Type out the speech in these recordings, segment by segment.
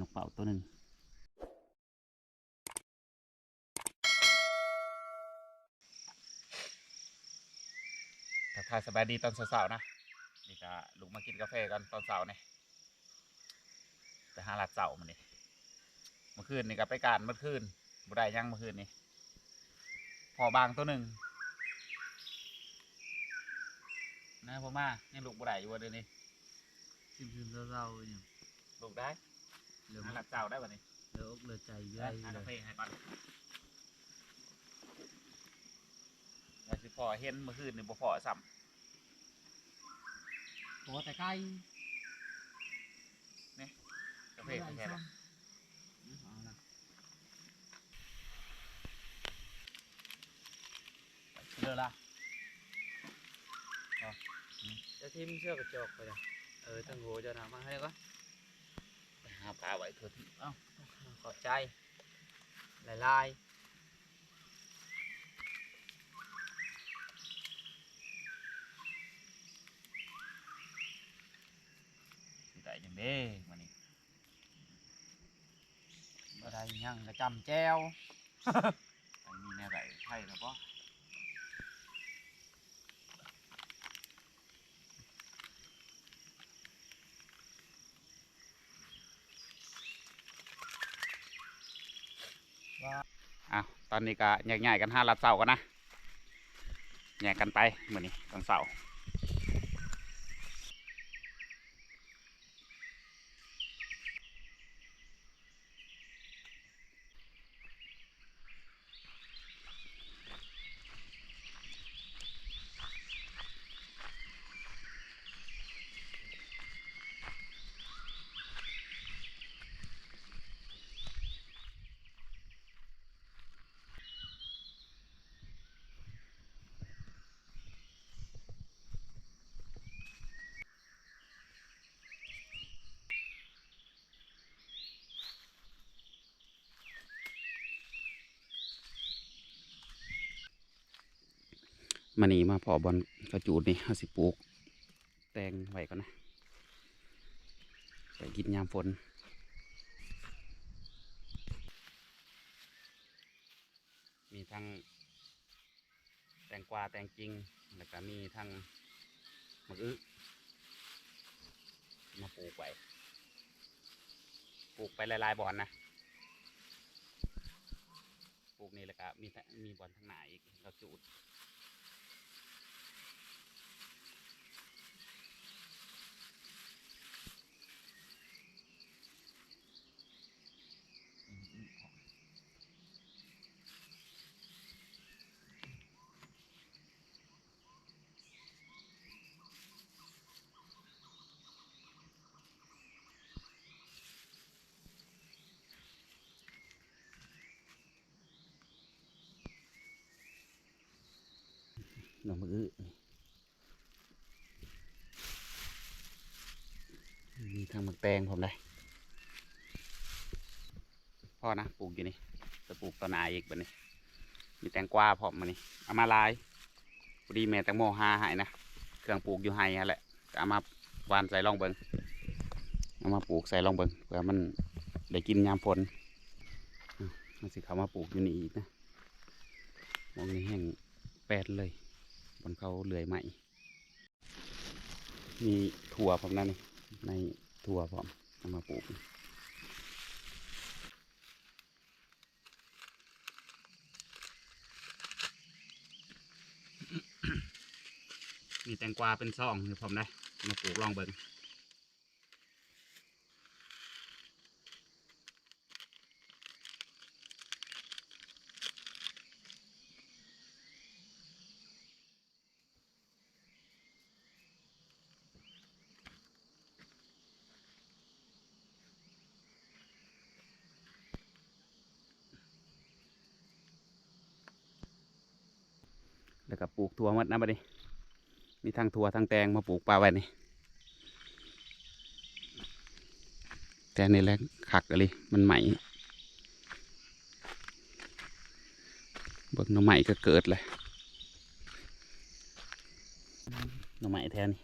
นกเป่าตัวหนึ่งทักทายสบายดีตอนเช้าๆนะ นี่ก็ลุกมากินกาแฟกันตอนเช้าเนี่ยไปหาลัดเสามันนี่เมื่อคืนนี่ก็ไปการเมื่อคืนบ่ได้หยังเมื่อคืนนี่พอบางตัวหนึ่งนะพ่อมายังลุกบ่ได้อยู่วันเดียวนี้ชิมชิมเราๆอย่างลุกได้ เหลือหามาลัดเสาได้วันนี้เหลืออกเหลือใจเยได้อะหาเลกาแฟยให้ก่อนแล้วสิพอเห็นเมื่อคืนนี่บ่พอซ้โอ้แต่ไก่ำกาแฟแค่นั้นเอาละเด้อละจะทิมเชือกกระจกไปเลยเออตั้งโหจะนำมาให้ก็ไปหาปลาไว้เถอะที่เอ้าขอบใจลายลายสิได้จังเด้มันนี่บ่ได้ยังกระจำแจ้วอันนี้แน่ได้ไข่แล้วบ่ว่า อ้าว ตอนนี้ก็แยกๆกันห้าลัดเสากันนะแยกกันไปเหมือนี้ตอนเสาร์ มานี่มาพอบอลกระจูดนี่เฮาสิบปลูก แตงไว้ก่อนนะใส่กินยามฝนมีทั้งแตงกวาแตงจริง แล้วก็มีทั้งมะอึมาปลูกไว้ปลูกไปหลายๆบอนนะ ปลูกนี่แล้วก็มีมีบอนทางหนาอีกเราจูด หน่อมือมีทางมักแตงผมได้ พ่อนะปลูกอยู่นี่จะปลูกต้นนาอีกแบบนี้ มีแตงกวาพร้อมมานี่เอามาลายพอดีแม่แตงโมหาใหายนะ เครื่องปลูกอยู่ไฮฮะแหละเอามาวานใส่ร่องเบิงเอามาปลูกใส่ร่องเบิงเพื่อมันได้กินยามฝนมันสิเขามาปลูกอยู่นี่อีกนะมองนี่แห้งแปดเลย บนเขาเลื่อยใหม่ มีถั่วผมนั่นนี่ในถั่วผมเอามาปลูกมีแตงกวาเป็นซองนี่ผมได้มาปลูกลองเบิ่ง แล้วก็ปลูกถั่วหมดนะบัดนี้ มีทั้งถั่วทั้งแตงมาปลูกปลาไว้นี่แต่นี่แหละขักอะไรมันใหม่เบิกหน่อใหม่ก็เกิดเลยหน่อใหม่แทนนี่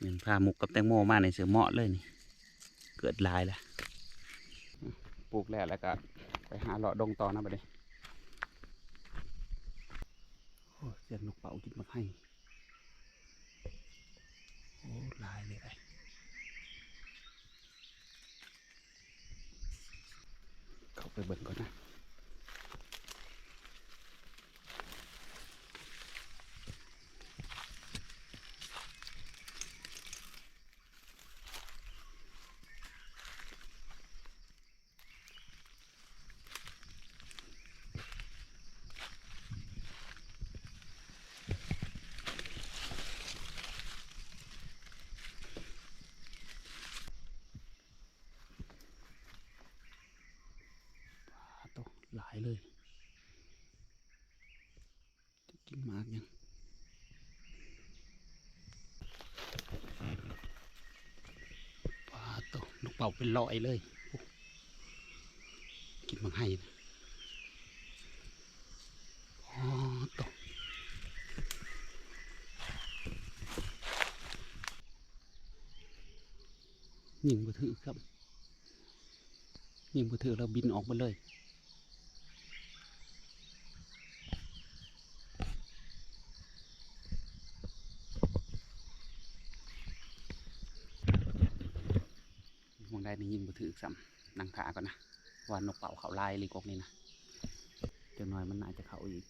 เห็นพาหมุกกับแตงโมมาในเสือเหมาะเลยนี่ เกิดลายแล้วปลูกแล้วแล้วก็ไปหาเลาะดงต่อนะบัดนี้โอ้ เสียงนกเป่ากินมาให้โอ้ลายเลยได้เข้าไปเบิ่งก่อนนะ ปลาโตหลายเลย จะกินมากยังปลาโตนกเป่าเป็นลอยเลย กินมังให้นะอ๋อโตยิงบุถือครับ ยิงบุถือเราบินออกมาเลย ม ถือถือซ้ำนังขาก่อนนะว่านกเป่าเขาลายลีกกนี่นะเดี๋ยวหน่อยมันน่าจะเขาอีก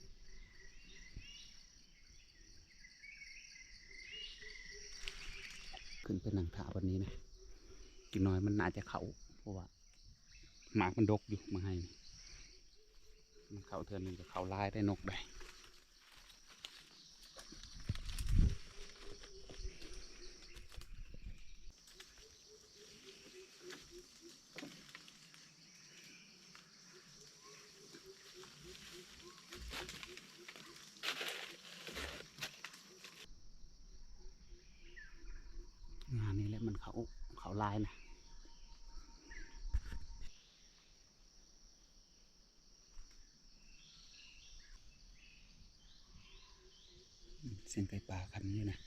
ขึ้นไปนังขาวันนี้นะจังน้อยมันน่าจะเขาเพราะว่าหมากมันดกอยู่มาให้ มันเขาเทือนหนึ่งจะเขาลายได้นกได้งานนี้แหละมัน เขาเขาลายนะเส้นไฟป่าคันนี้นะ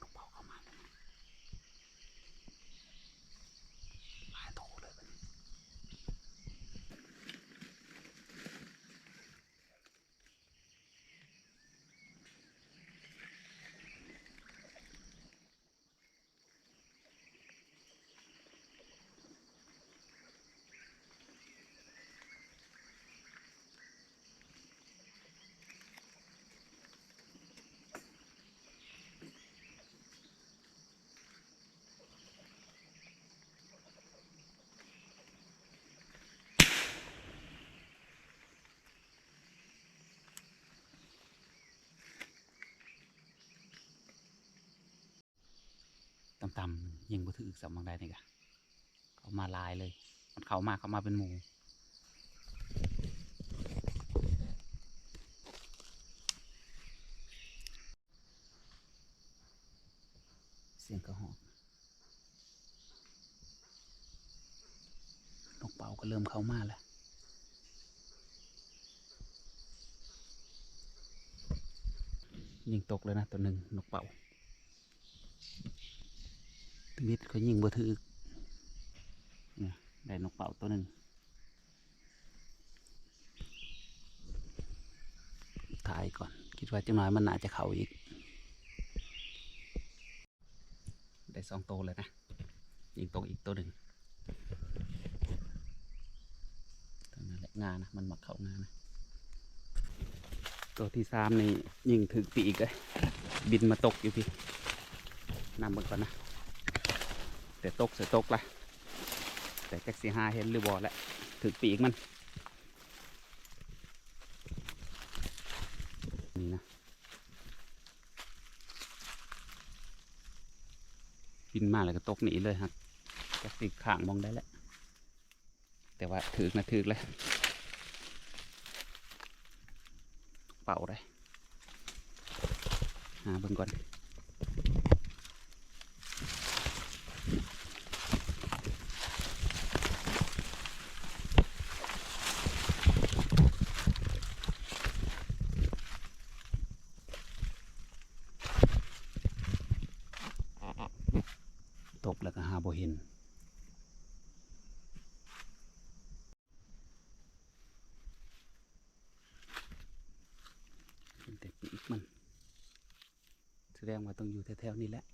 นกเป่าเข้ามาแล้วนะหลายโตเลยบัดนี้ ต่ำยิงบ่ถือสัมบางได้นี่กะเขามาลายเลย มันเขามาเขามาเป็นหมูเสียงกระหอบนกเป่าก็เริ่มเข้ามาแล้วยิงตกเลยนะตัวหนึ่งนกเป่า มิดเขายิงบ่ถือเนี่ได้นกเป่าตัวหนึ่งถ่ายก่อน คิดว่าจังน้อยมันน่าจะเข้าอีก ได้สองตัวเลยนะ ยิงตกอีกตัวหนึ่งตัวนั้นแหละงานะ มันหมักเข้างานะ ตัวที่สามนี่ยิงถึกปีกเลย บินมาตกอยู่พี่นำมันก่อนนะ แต่ตกเสียตกละแต่แจ็คสีห้าเห็นหรือบอแล้วถึกปีกมัน นี่นะบินมาแล้วก็ตกหนีเลยครับแจ็คสีข้างมองได้แล้วแต่ว่าถึกนะถึกเลยเป่าได้หาเบิ่งก่อน บ่เห็น เป็นแต่ปีกมัน แส ดงว่าต้องอยู่แถวๆนี้แหละ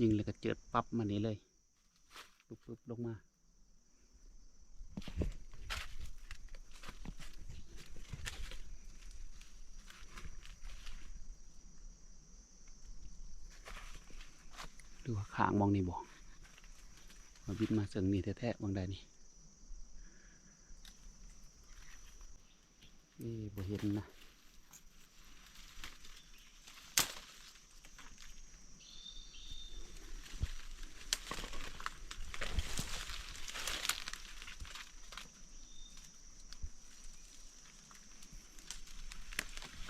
ยิงเลยก็เจิดปั๊บมานี่เลยปุ๊บปุ๊บลงมาดูว่าขางมองนี่บอกมาบิดมาเสิงนี่แท้ๆบางใดนี่นี่บ่เห็นนะ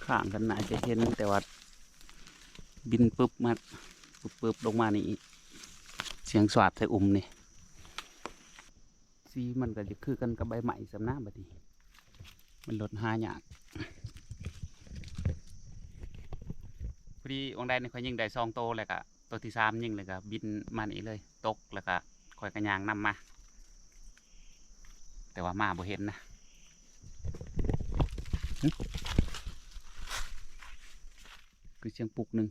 ข้างกันน่าจะเห็นแต่ว่าบินปุ๊บมาปุ๊บปุ๊บลงมานี่เสียงสวาดใส่อุ่มนี่สีมันก็จะคือกันกับใบใหม่สำน้าบัดนี้มันลดหายากพอดีองค์ในี่เขายิงได้ซองโตแล้วก็ตัวที่สามยิงเลยก็บินมานี่เลย ตกแล้วก็คอยกระยางนำมา แต่ว่ามาบ่เห็นนะ คือเสียงปลุกหนึ่ง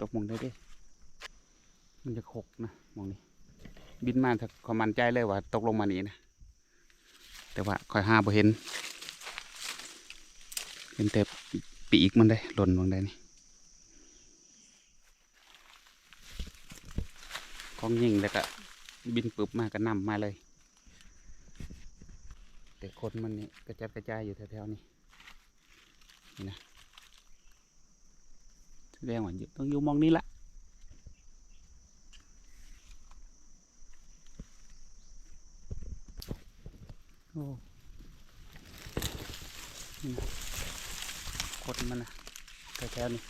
ตกมองได้ด้มันจะขกนะมองนี้ บินมาถ้าขอมันใจเลยว่า ตกลงมานี่นะ แต่ว่าคอยห้าบ่เห็น เห็นแต่ปีกมันได้ หล่นลงได้นี่ของยิงแล้วก็บินปึบมาก็นำมาเลย แต่คนมันนี่กระจัดกระจายอยู่แถวๆนี้นี่นะแสดงว่าอยู่ต้องอยู่มองนี้ละโอ้นี่นะคนมันนะแถวๆนี้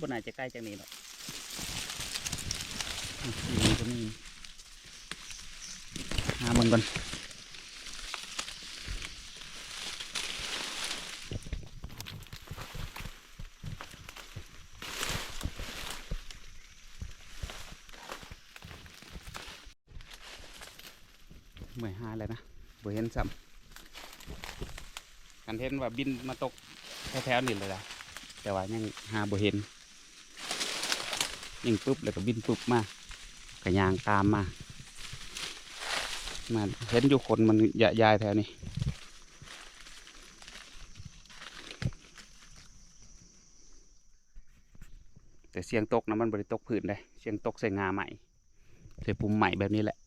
บนไหนจะใกล้จากนี้หรอกอืมนี่ก็มีหามันก่อนเมื่อยหาเลยนะบ่เห็นซ้ำกันเห็นว่าบินมาตกแถวๆนี่เลยละแต่ว่ายังหาบ่เห็นยิงปุ๊บแล้วก็บินปุ๊บมากระยางตามมามาเห็นอยู่คนมันยะยายแถวนี้แต่เสียงตกนะมันบริตกพื้นเลยเสียงตกใส่งาใหม่ใส่ปุ่มใหม่แบบนี้แหละ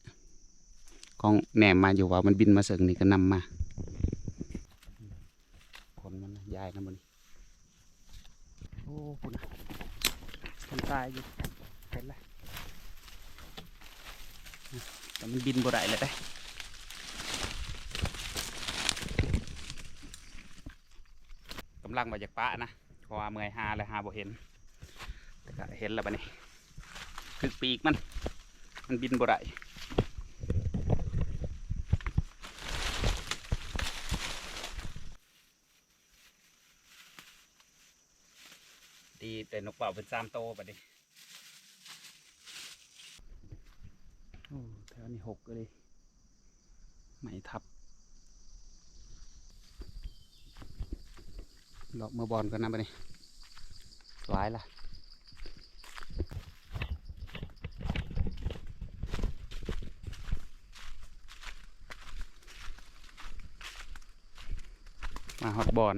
ของแหนมมาอยู่ว่ามันบินมาเสิงนี่ก็นำมามันนะ ยายนะมันนี่โอ้คุณนะคนตายอยู่เห็นเลยแต่มันบินบ่ได้เลยได้กำลังมาจากปะนะเพราะว่าเมื่อยหาเลยหาบ่เห็นแต่ก็เห็นแล้วบัดนี้คือปีกมัน มันบินบ่ได้ดี แต่นกเป่าเป็นสามโตบัดนี้โอ้แถวนี้หกเลยไหมทับดอกมือบอลกันนะบัดนี้หลายละมาฮอตบอล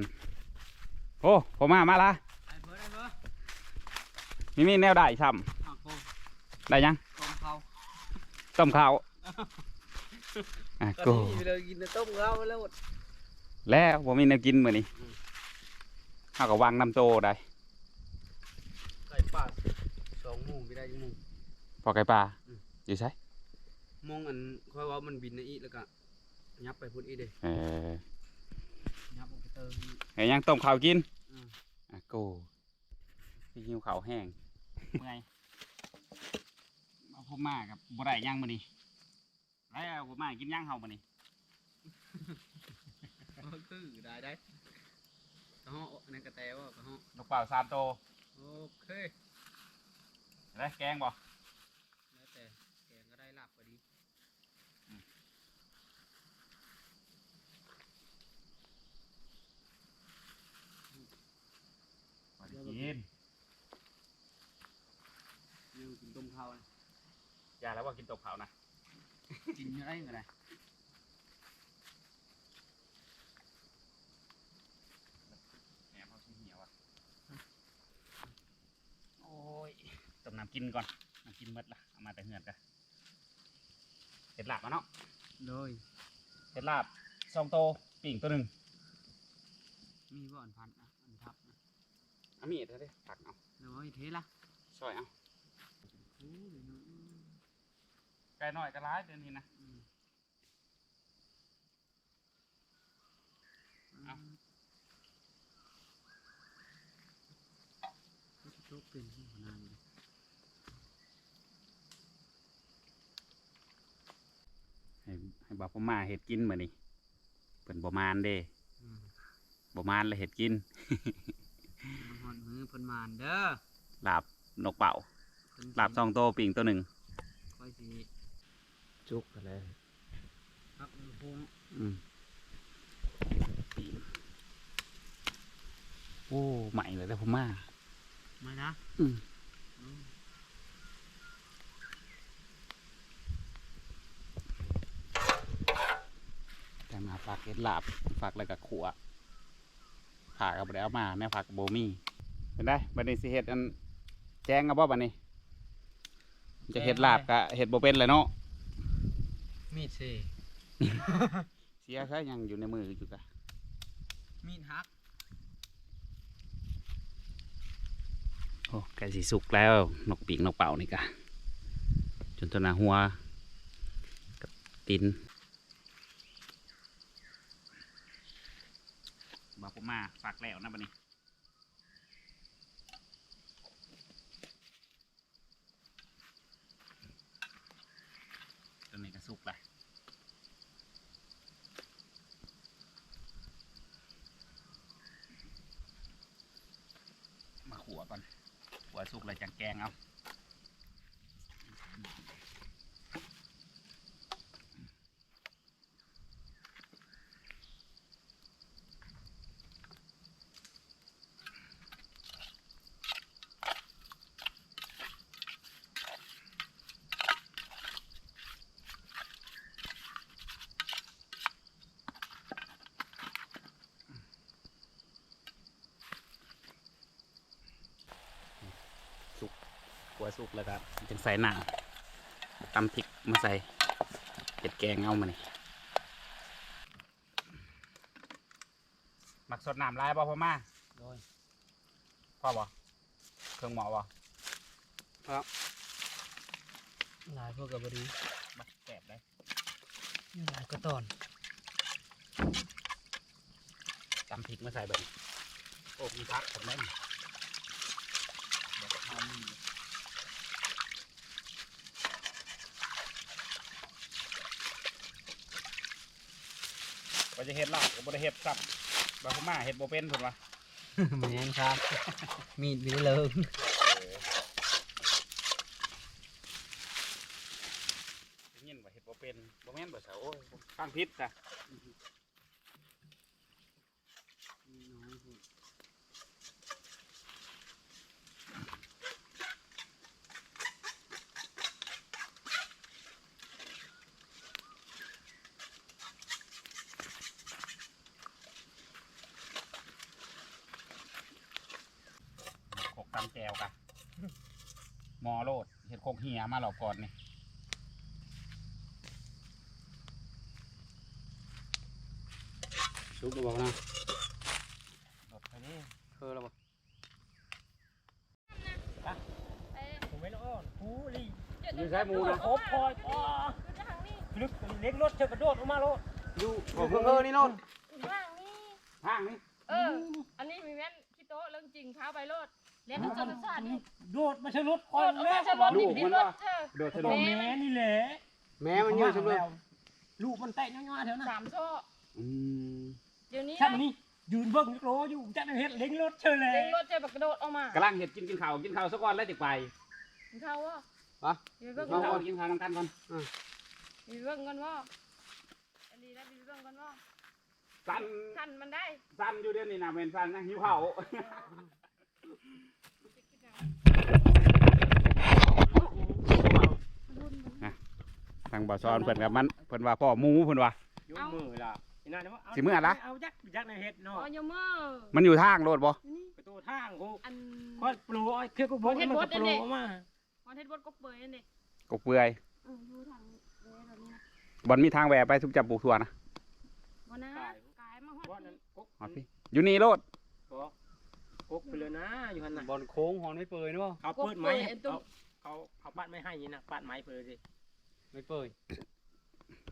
โอ้ผมมา มาละ ไอ้เบิร์ดไอ้เบิร์ด มีมีแนวได้ช่อะโกงำได้ยังกองเขาต้มข้าวอะก็กูนี่เลยกินแต่ต้มเขาแล้วหมดแล้วผมมีแนวกินมื้อนี้อืมข้าวกับวางน้ำโตได้ไก่ป่าสองโมงไปได้ยังโมง พอไก่ปลาอืม อยู่ใช่มองอันค่อยว่ามันบินในอีแล้วก็ยับไปพุ่นอีเด้เออยับออกไปเติมอีกเห็นยังต้มข้าวกินอืม อะกูพี่หิวข้าวแห้ง เมื่อยเอาผมมากับบ่ได้ย่างมื้อนี้แล้วผมมากินย่างเฮามื้อนี้เออคือได้ได้ทะฮ้อนั่นกระแตว่ากระฮ้อนกเปล่าสามโตวโอเคได้แกงบ่แล้วแต่แกงก็ได้ลาบก็ดีบ่ได้กิน ยังกินต้มข้าวนะ อย่าแล้วว่ากินตกเผานะ กินยังไงก็ได้แหนมเขาชิ้นเหี่ยวอะ โอ้ยต้มน้ำกินก่อน น้ำกินหมดละเอามาแต่เหือนกันเห็ดลาบมาเนาะโดยเห็ดลาบสองโตวปิ่งตัวหนึ่งมีบ่อนพันอะอันทับนะเอามีดเถอะดิตักเอาแล้วว่าอีเทละช่วยเอา โอ้ยเนาะ ไก่น้อยก็ร้ายเดือนนี้นะอืมเอาก็จะตกเป็นที่หัวหน้าเลยให้ให้บอกพ่อมาเห็ดกินเหมือนนี่เปิ่นบ่มานเด้อืมบ่มานเลยเห็ดกินมาหอนมือเพิ่นมานเด้อลาบนกเป่าเพิ่นสิลาบสองโตวปิ่งตัวหนึ่งค่อยสิ จุกกันเลยพักมือพงอืมปิ่งโอ้ใหม่เลยแต่พ่อมามานะอืมอืมแต่มาฝากเห็ดลาบฝากอะไรกับขัวผ่ากับบ่ได้เอามาแม่ผักกับโบมี่เป็นได้บัดนี้สิเห็ดอันแจ้งกับบ่บัดนี้ จะเห็ดลาบกะเห็ดโบเป็นเลยเนาะ มีดสิเสียซะยังอยู่ในมืออยู่กะมีดฮักโอ้ใกล้สิสุกแล้วนกปีกนกเป่านี่กะจนตัวหนาหัวกับตีนบอกผมมาฝากแล้วนะบัดนี้ตัวนี้ก็ สุกล่ะมาขัวก่อนขัวสุกเลยจังแกงเอา ขัวสุกแล้วก็จังใส่หนังตำพริกมาใส่เห็ดแกงเอามานี่หมักสดน้ำลายบ่พ่อมาโดยพ่อบ่เครื่องหมอบ่หลายพวกกับบดีบักแกบเลยนี่หลายก็ตอนตำพริกมาใส่แบบนี้โอ้มีพักผมได้นี่เดี๋ยวจะทำนี่ว่า จะเห็ดลาบก็บ่ได้เห็ดซ้ำบาพ่อมาเห็ดบ่เป็นพุ่นวะแม่นครับ มีดมีเลิงได้ยินว่าเห็ดบ่เป็นบ่แม่นบ่เสาโอ้ยฟังผิดจ้ะ น้อยพูด โคกตำแจวกะหมอโลดเห็ดโคกเหียมาหลอกก่อนนี่ชุบบอกนะหลบไปดิเคยแล้วบอกผมไม่รอดกูลีอยู่ใช้หมูนะโอ้พอยอ๋อลึกเล็กรถเธอกระโดดออกมาโลดอยู่บอกเพิ่งเคยนี่โน่นว่างนี่ห้างนี่เออ อันนี้มีแม่นคิโตะเรื่องจริงเท้าไปโลด เรียนรู้จักศาสตร์นี่โดดมาชะลุดคโคอยตรเอาแม่มาจะรถดิบดิบรถเธอโดดสะโดดวดกแม่นี่แหละแม่มันเยอะจังเลยลูกมันแตะย่อยๆเถอะนะสามโซ่อืมเดี๋ยวนี้ชั้นนะนี้ยืนเบิ่งโลอยู่จักเฮ็ดเล็งรถเชิญเลยเล็งรถเจ็บกระโดดออกมากำลังเห็ดกินกินข้าวกินข้าวสักก่อนแล้วจะไปกินข้าววะวะเดี๋ยวเบิ่งกินก่ข้าวอนกินข้าวน้ำกันก่อนเดี๋ยวเบิ่งก่อนว่าอันนี้นะเดี๋ยวเบิ่งก่อนว่าสั่นทันมันได้สั่นอยู่เดี๋ยวนี้นะเป็นสั่นนะหิวข้าว ทางบ่อซ้อนเพิ่นกับมันเพิ่นว่าพ่อหมูเพิ่นว่า ยกมือล่ะอีนั่นว่าสิมื้อละเอาจักจักในเฮ็ดอ๋เนาะอโยมเมอร์มันอยู่ทางโลดบ่นี่ประตูทางกูอันก็ปลูอ้อยคือกูบอกให้มันก็ปลูมาวันเทศบดก็เปิดนั่นเด็กกกเปื่อยเออดูทางเวรนี้นะบ่มีทางแหวไปทุกจับปลูกถั่วนะวันนะกายมาฮอว่าดนั้นกกฮอดพี่อยู่นี่โลด กกไปเลยนะอยู่หั่นน่ะบอลโค้งหอนไม่เปื่อยเนาะเขาเปิดไม้เขาเขาเขาปัดไม่ให้นี่นะปัดไม้เปิดสิไม่เปื่อย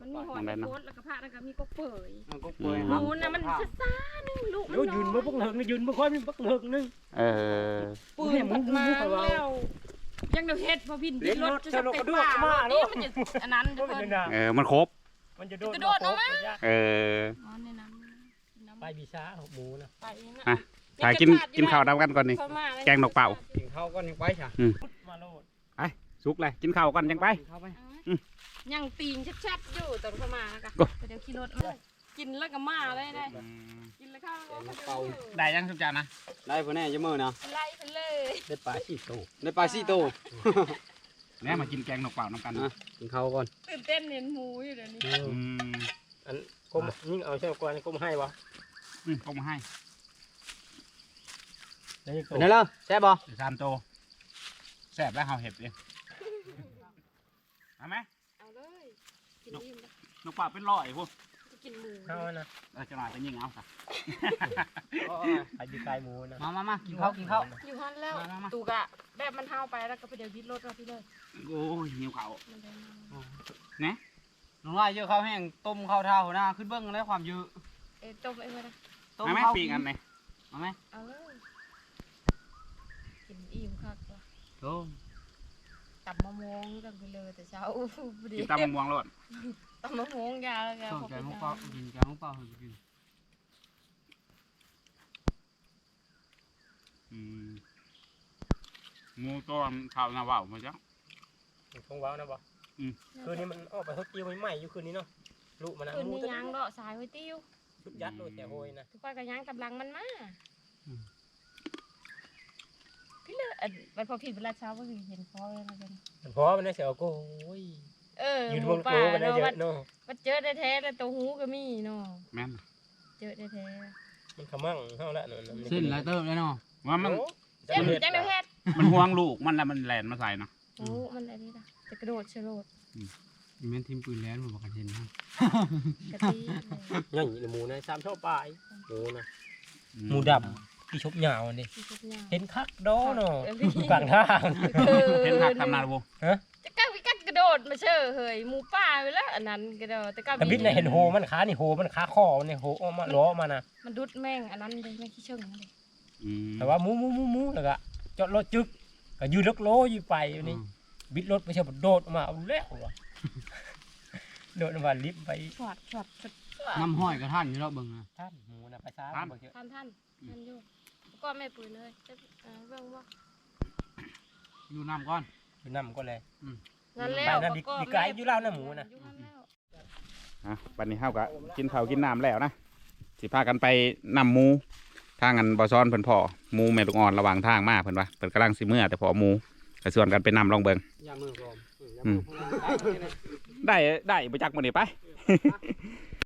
มันมีหอนโคตรแล้วก็ผ้าแล้วก็มีก็เปิดมันก็เปื่อยหมูนะมันซ่าๆนึงลูกมันโยยืนบ่ปักเหิงยืนบ่ค่อยมีปักเหิงนึงเออปืนปัดมาแล้วยังเดือดเฮ็ดพอพินรถจะเตะป่านี่มันจะอันนั้นก็เพิ่เป็นนยังไงเออมันครบมันจะโดดเอออ๋อในน้ำน้ำไปบีซ่าหมูนะไปนะอะ ถ่ายกินกินข้าวนํกันก่อนนี่ แกงนกเป่า กินข้าวก็ยังไปใช่มาโลดสุกเลยกินข้าวก่อนจังไป กินข้าวไปยังตีนชัดๆอยู่ตอนเข้ามาแล้วก็โอ้เดี๋ยวขี่รถมากินแล้วก็มาเลยได้กินแล้วข้าวแล้วก็ได้ยังทุกจานนะได้พอแน่จะมือนะไล่ไปเลยได้ปลาสี่โตได้ปลาซี่โตเนี่ยมากินแกงนกเป่านํกันอะกินข้าวก่อนตื่นเต้นเห็นหมูอยู่เดี๋ยวนี้อืมอันกมยิ่งเอาเชือกกวนกมให้วะอืมก็มาให้ นี่โตเป็นไงล่ะแซ่บบ่เดี๋ยวซามโตแซ่บแล้วเฮาเห็ดเองเอาไหมเอาเลยกินอิ่มแล้วนกเป่าเป็นร้อยพวกจะกินหมูเข้านะเออจะหน่อยจะยิงเอาค่ะไปดีกายหมูนะมามามากินข้าวกินข้าวอยู่ฮันแล้วมามามาตูกะแบบมันเท้าไปแล้วก็ไปเดี๋ยวยึดรถเราพี่เลยโอ้ยหิวข้าวมันได้มาน้องลายเยอะข้าวแห้งต้มข้าวเท่าหน้าขึ้นเบิ้งแล้วความเยอะเอ้ยต้มไอ้เมื่อนะต้มเอาไหมข้าวปีกอันไหนเอาไหมเอาเลยกินอิ่มคัก ว่ะโอ้ตับมะม่วงกันไปเลยแต่เช้าพอดีกินตำมะม่วงโลดตับมะม่วงยาแล้วแกชอบพอแกไปงลูกยาเปล่ากินแกงลูกเปล่ากินอืมหมูตัวข้าวหน้าว่าวมาจ้ะคงว้าวนะบ่คืนนี้มันออกไปเขาจิ้วใหม่อยู่คืนนี้เนาะลูกมันนะคืนหมูนี้ตัวยางเลาะสายไว้ติ้วชุดยัดโดยแต่โหยนะทุกคนก็ยางกำลังมันมา พี่เลยอันมันพอผิดเวลาเช้าก็คือเห็นพ่อเลยนะกันเพราะมันได้เสียวก็โอ้ยเออยืนหบมูนป่าโต๊ะกันได้เนาะเยมัอะนเนาะมันเจอได้แท้แต่ตัวหูก็มีเนาะแม่นเจอได้แท้มันขมั่งเท่าละเนาะเส้นไรเติมแล้วเนาะว่ามันเจ้าจังได้แท้มันห่วงลูกมันแล้วมันแลนมาใส่เนาะโอ้มันอะไรนี่ล่ะจะกระโดดเชโลดแม่นทีมปืนแล้วมันบอกกันเห็นนะกะทิเลยย่างนี้หมูนะสามช่อปลายหมูนะอืหมูดำ ที่ชบยาวนี่ที่สุดยอดเห็นคักดอเนาะเออพี่กลางทางเห็นหักทำนาดูจะก้าววิกัดกระโดดมาเชื่อเฮ้ยหมูป่าไปแล้วอันนั้นกระโดดแต่ก้าวแต่บิ๊กเนี่ยเห็นโหมันขานี่โหมันขาคอมันเนี่ยโหออกมาล้อมานะมันดุดแม่งอันนั้นเลยแม่งขี้เชิงนั่นเลยอืมแต่ว่าหมูหมูหมูหมูแล้วก็จอดรถจึกก็ยืนรถโลอยู่ไปอยู่นี่บิดรถไปเชียวโดดออกมาเอาแล้ววะโดดออกมาลิฟต์ไปช็อตช็อตช็อตน้ำห้อยกับท่านอยู่แล้วเบิ่งนะท่านหมูนะไปซ่าบ่เชื่อท่านท่านท่านอยู่ ก็ไม่ปืนเลยจะเออเบิ่งว่าอยู่น้ำก่อน อยู่นำก็เลยนั่นแล้วไปนะบิ๊กบิ๊กไก่อยู่แล้วนะหมูน่ะอยู่แล้ว อะวันนี้เฮาก็กินข้าวกินน้ำแล้วนะสิพากันไปนำหมูทางกันบ่ซ้อนเพิ่นพ่อหมูแม่ลูกอ่อนระหว่างทางมาเพิ่นว่าเพิ่นกำลังสิเมื่อแต่พอหมูก็ส่วนกันไปนำลองเบิ่งยามือพร้อมอืมได้ได้ไปจักมื้อนี้ไป